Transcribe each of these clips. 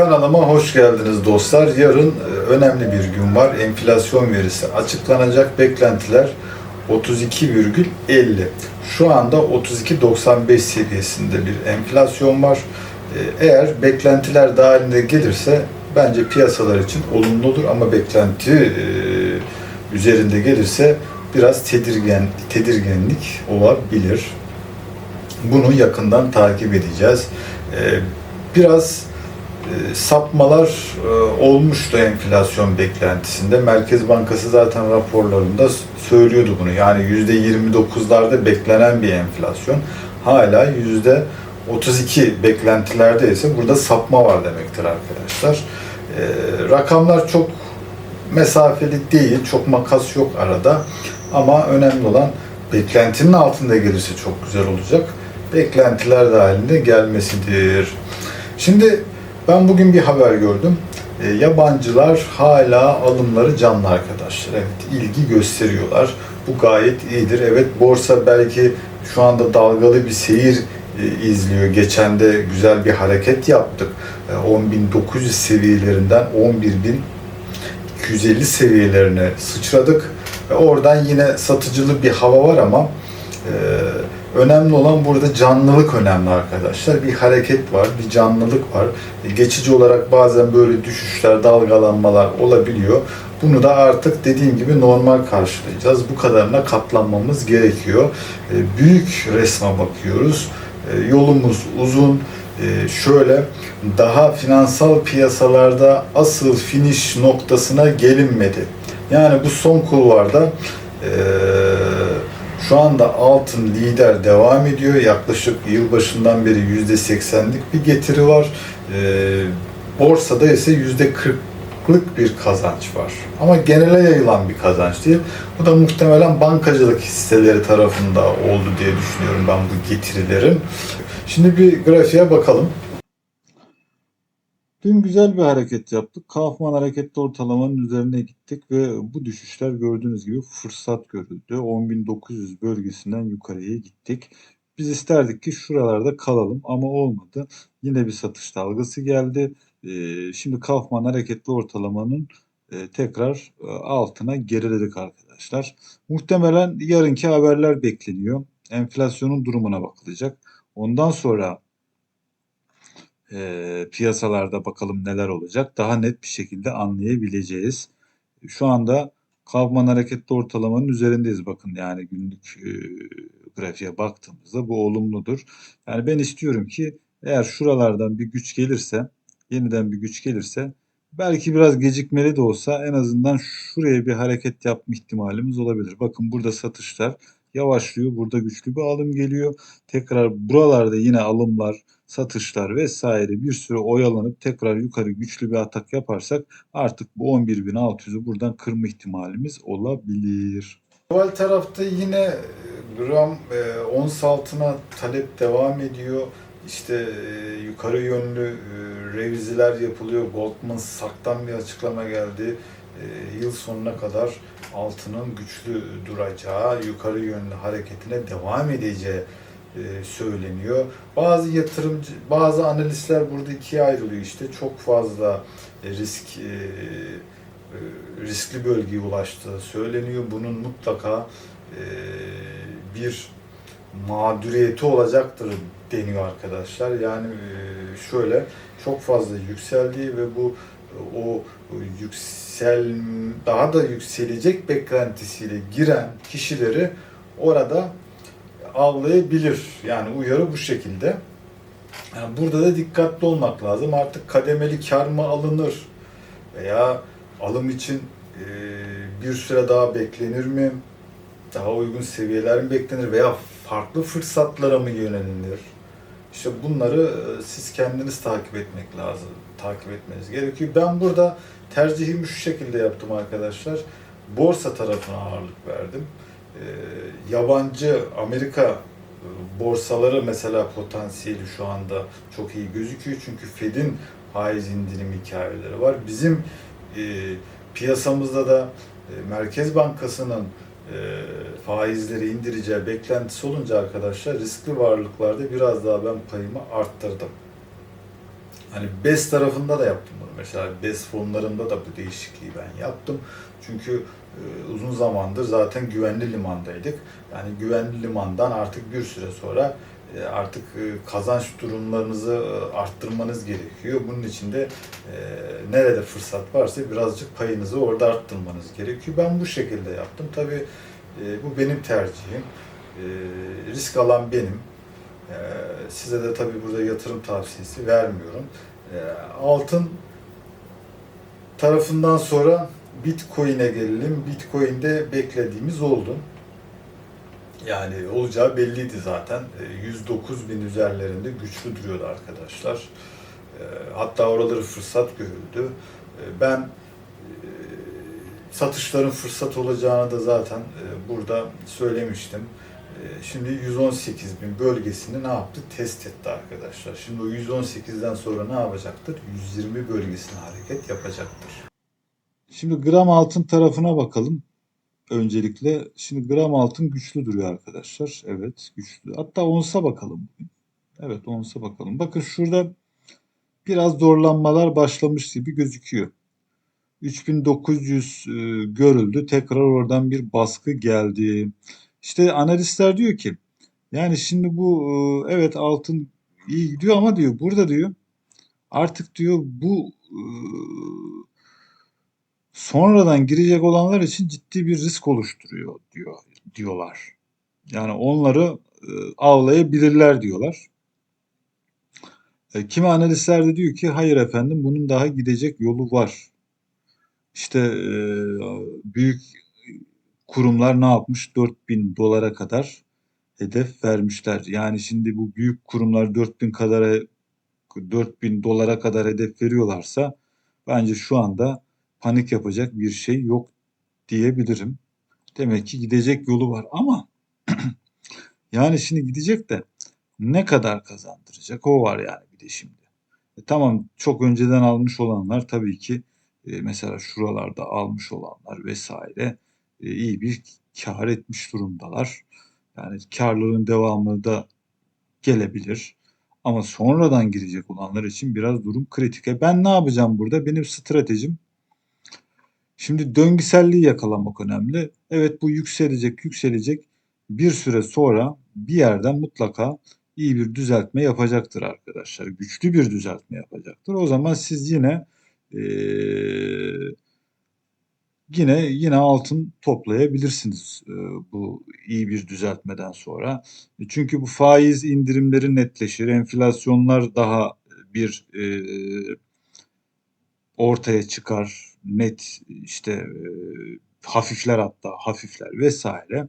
Kanalıma hoş geldiniz dostlar. Yarın e, önemli bir gün var. Enflasyon verisi açıklanacak. Beklentiler 32,50. Şu anda 32.95 seviyesinde bir enflasyon var. E, Eğer beklentiler dahilinde gelirse bence piyasalar için olumlu olur ama beklenti e, üzerinde gelirse biraz tedirgen tedirginlik olabilir. Bunu yakından takip edeceğiz. Biraz sapmalar e, olmuştu enflasyon beklentisinde. Merkez Bankası zaten raporlarında söylüyordu bunu. Yani %29'larda beklenen bir enflasyon hala %32 beklentilerde ise burada sapma var demektir arkadaşlar. Ee, Rakamlar çok mesafeli değil, çok makas yok arada. Ama önemli olan beklentinin altında gelirse çok güzel olacak. Beklentiler dahilinde gelmesidir. Şimdi ben bugün bir haber gördüm. E, yabancılar hala alımları canlı arkadaşlar. Evet ilgi gösteriyorlar. Bu gayet iyidir. Evet borsa belki şu anda dalgalı bir seyir e, izliyor. Geçen de güzel bir hareket yaptık. E, 10.900 seviyelerinden 11.000 250 seviyelerine sıçradık. Ve oradan yine satıcılı bir hava var ama e, önemli olan burada canlılık önemli arkadaşlar. Bir hareket var, bir canlılık var. Geçici olarak bazen böyle düşüşler, dalgalanmalar olabiliyor. Bunu da artık dediğim gibi normal karşılayacağız. Bu kadarına katlanmamız gerekiyor. E, büyük resme bakıyoruz. E, yolumuz uzun. E, şöyle daha finansal piyasalarda asıl finish noktasına gelinmedi. Yani bu son kulvarda şu anda altın lider devam ediyor. Yaklaşık yılbaşından beri %80'lik bir getiri var. E, borsada ise %40'lık bir kazanç var. Ama genele yayılan bir kazanç değil. Bu da muhtemelen bankacılık hisseleri tarafında oldu diye düşünüyorum ben bu getirilerin. Şimdi bir grafiğe bakalım. Dün güzel bir hareket yaptık. Kaufman hareketli ortalamanın üzerine gittik ve bu düşüşler gördüğünüz gibi fırsat görüldü. 10.900 bölgesinden yukarıya gittik. Biz isterdik ki şuralarda kalalım ama olmadı. Yine bir satış dalgası geldi. Ee, Şimdi Kaufman hareketli ortalamanın e, tekrar e, altına geriledik arkadaşlar. Muhtemelen yarınki haberler bekleniyor. Enflasyonun durumuna bakılacak. Ondan sonra e, piyasalarda bakalım neler olacak. Daha net bir şekilde anlayabileceğiz. Şu anda Kaufman hareketli ortalamanın üzerindeyiz. Bakın yani günlük e, grafiğe baktığımızda bu olumludur. Yani ben istiyorum ki eğer şuralardan bir güç gelirse, yeniden bir güç gelirse belki biraz gecikmeli de olsa en azından şuraya bir hareket yapma ihtimalimiz olabilir. Bakın burada satışlar yavaşlıyor. Burada güçlü bir alım geliyor. Tekrar buralarda yine alımlar, satışlar vesaire bir süre oyalanıp tekrar yukarı güçlü bir atak yaparsak artık bu 11.600'ü buradan kırma ihtimalimiz olabilir. Global tarafta yine e, gram e, ons altına talep devam ediyor. İşte e, yukarı yönlü e, revizeler yapılıyor. Goldman Sachs'tan bir açıklama geldi. E, yıl sonuna kadar altının güçlü duracağı, yukarı yönlü hareketine devam edeceği e, söyleniyor. Bazı yatırımcı, bazı analistler burada ikiye ayrılıyor işte. Çok fazla e, risk e, riskli bölgeye ulaştığı söyleniyor. Bunun mutlaka bir mağduriyeti olacaktır deniyor arkadaşlar. Yani şöyle çok fazla yükseldiği ve bu o yüksel daha da yükselecek beklentisiyle giren kişileri orada avlayabilir. Yani uyarı bu şekilde. Yani burada da dikkatli olmak lazım. Artık kademeli kar mı alınır veya alım için e, bir süre daha beklenir mi? Daha uygun seviyeler mi beklenir veya farklı fırsatlara mı yönelilir? İşte bunları e, siz kendiniz takip etmek lazım. Takip etmeniz gerekiyor. Ben burada tercihimi şu şekilde yaptım arkadaşlar. Borsa tarafına ağırlık verdim. E, yabancı Amerika e, borsaları mesela potansiyeli şu anda çok iyi gözüküyor. Çünkü Fed'in faiz indirim hikayeleri var. Bizim e, piyasamızda da e, Merkez Bankası'nın e, faizleri indireceği beklentisi olunca arkadaşlar riskli varlıklarda biraz daha ben payımı arttırdım. Hani BES tarafında da yaptım bunu. Mesela BES fonlarında da bu değişikliği ben yaptım. Çünkü e, uzun zamandır zaten güvenli limandaydık. Yani güvenli limandan artık bir süre sonra e, artık e, kazanç durumlarınızı e, arttırmanız gerekiyor. Bunun için de e, nerede fırsat varsa birazcık payınızı orada arttırmanız gerekiyor. Ben bu şekilde yaptım. Tabii e, bu benim tercihim. E, risk alan benim. E, size de tabii burada yatırım tavsiyesi vermiyorum. E, altın tarafından sonra Bitcoin'e gelelim. Bitcoin'de beklediğimiz oldu. Yani olacağı belliydi zaten. E, 109 bin üzerlerinde güçlü duruyordu arkadaşlar. Hatta oraları fırsat görüldü. Ben e, satışların fırsat olacağını da zaten e, burada söylemiştim. E, Şimdi 118 bin bölgesini ne yaptı? Test etti arkadaşlar. Şimdi o 118'den sonra ne yapacaktır? 120 bölgesine hareket yapacaktır. Şimdi gram altın tarafına bakalım. Öncelikle şimdi gram altın güçlü duruyor arkadaşlar. Evet güçlü. Hatta onsa bakalım. Evet onsa bakalım. Bakın şurada biraz zorlanmalar başlamış gibi gözüküyor. 3900 e, görüldü. Tekrar oradan bir baskı geldi. İşte analistler diyor ki yani şimdi bu e, evet altın iyi gidiyor ama diyor burada diyor artık diyor bu e, sonradan girecek olanlar için ciddi bir risk oluşturuyor diyor diyorlar. Yani onları e, avlayabilirler diyorlar. Kimi analistler de diyor ki hayır efendim bunun daha gidecek yolu var. İşte büyük kurumlar ne yapmış? 4000 dolara kadar hedef vermişler. Yani şimdi bu büyük kurumlar 4000 kadar 4000 dolara kadar hedef veriyorlarsa bence şu anda panik yapacak bir şey yok diyebilirim. Demek ki gidecek yolu var ama yani şimdi gidecek de ne kadar kazandıracak o var yani bir de şimdi. E tamam çok önceden almış olanlar tabii ki e, mesela şuralarda almış olanlar vesaire iyi bir kar etmiş durumdalar. Yani karlılığın devamı da gelebilir. Ama sonradan girecek olanlar için biraz durum kritik. E ben ne yapacağım burada? Benim stratejim Şimdi döngüselliği yakalamak önemli. Evet bu yükselecek, yükselecek. Bir süre sonra bir yerden mutlaka iyi bir düzeltme yapacaktır arkadaşlar. Güçlü bir düzeltme yapacaktır. O zaman siz yine eee, yine yine altın toplayabilirsiniz eee, bu iyi bir düzeltmeden sonra. E, Çünkü bu faiz indirimleri netleşir, enflasyonlar daha bir eee, ortaya çıkar, net işte e, hafifler hatta hafifler vesaire.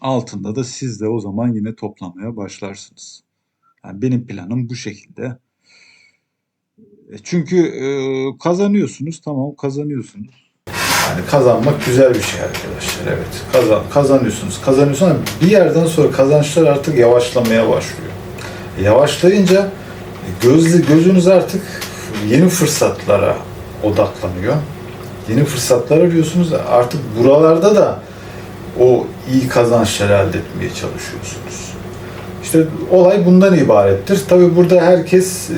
Altında da siz de o zaman yine toplamaya başlarsınız. Yani benim planım bu şekilde. E, Çünkü e, kazanıyorsunuz, tamam kazanıyorsunuz. Yani kazanmak güzel bir şey arkadaşlar. Evet. Kazan, kazanıyorsunuz. Kazanıyorsunuz ama bir yerden sonra kazançlar artık yavaşlamaya başlıyor. Yavaşlayınca gözlü gözünüz artık yeni fırsatlara odaklanıyor. Yeni fırsatlar arıyorsunuz. Artık buralarda da o iyi kazançlar elde etmeye çalışıyorsunuz. İşte olay bundan ibarettir. Tabi burada herkes e,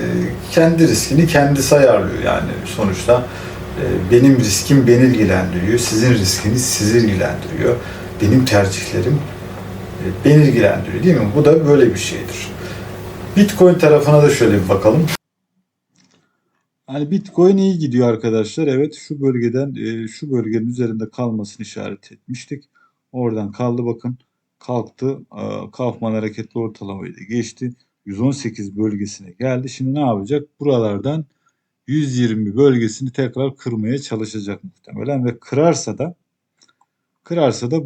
kendi riskini kendisi ayarlıyor. Yani sonuçta benim riskim beni ilgilendiriyor, sizin riskiniz sizi ilgilendiriyor. Benim tercihlerim e, beni ilgilendiriyor değil mi? Bu da böyle bir şeydir. Bitcoin tarafına da şöyle bir bakalım. Yani Bitcoin iyi gidiyor arkadaşlar. Evet şu bölgeden e, şu bölgenin üzerinde kalmasını işaret etmiştik. Oradan kaldı bakın. Kalktı. Kaufman hareketli ortalamayı da geçti. 118 bölgesine geldi. Şimdi ne yapacak? Buralardan 120 bölgesini tekrar kırmaya çalışacak muhtemelen ve kırarsa da kırarsa da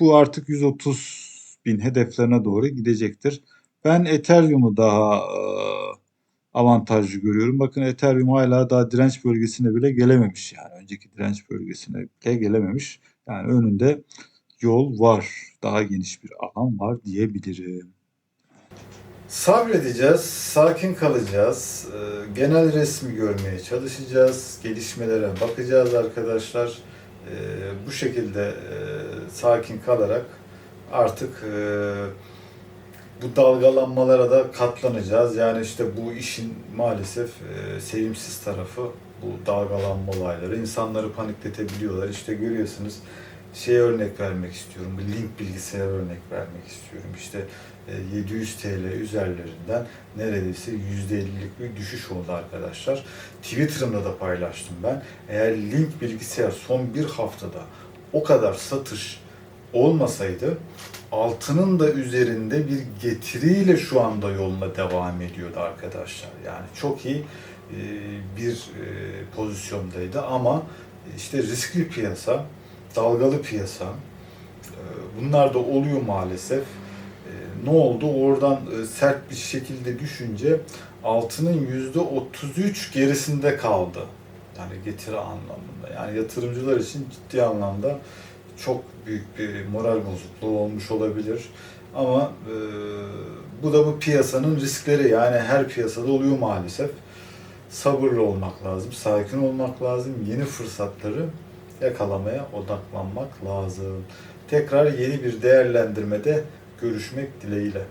bu artık 130 bin hedeflerine doğru gidecektir. Ben Ethereum'u daha e, avantajlı görüyorum. Bakın Ethereum hala daha direnç bölgesine bile gelememiş yani. Önceki direnç bölgesine bile gelememiş. Yani önünde yol var. Daha geniş bir alan var diyebilirim. Sabredeceğiz, sakin kalacağız, e, genel resmi görmeye çalışacağız, gelişmelere bakacağız arkadaşlar. E, Bu şekilde e, sakin kalarak artık bu dalgalanmalara da katlanacağız. Yani işte bu işin maalesef sevimsiz tarafı bu dalgalanma olayları. İnsanları panikletebiliyorlar. İşte görüyorsunuz şey örnek vermek istiyorum. Bir link bilgisayar örnek vermek istiyorum. İşte e, 700 TL üzerlerinden neredeyse %50'lik bir düşüş oldu arkadaşlar. Twitter'ımda da paylaştım ben. Eğer link bilgisayar son bir haftada o kadar satış olmasaydı altının da üzerinde bir getiriyle şu anda yoluna devam ediyordu arkadaşlar. Yani çok iyi e, bir e, pozisyondaydı ama işte riskli piyasa, dalgalı piyasa e, bunlar da oluyor maalesef. E, Ne oldu? Oradan e, sert bir şekilde düşünce altının yüzde 33 gerisinde kaldı. Yani getiri anlamında. Yani yatırımcılar için ciddi anlamda çok büyük bir moral bozukluğu olmuş olabilir. Ama e, bu da bu piyasanın riskleri. Yani her piyasada oluyor maalesef. Sabırlı olmak lazım, sakin olmak lazım. Yeni fırsatları yakalamaya odaklanmak lazım. Tekrar yeni bir değerlendirmede görüşmek dileğiyle.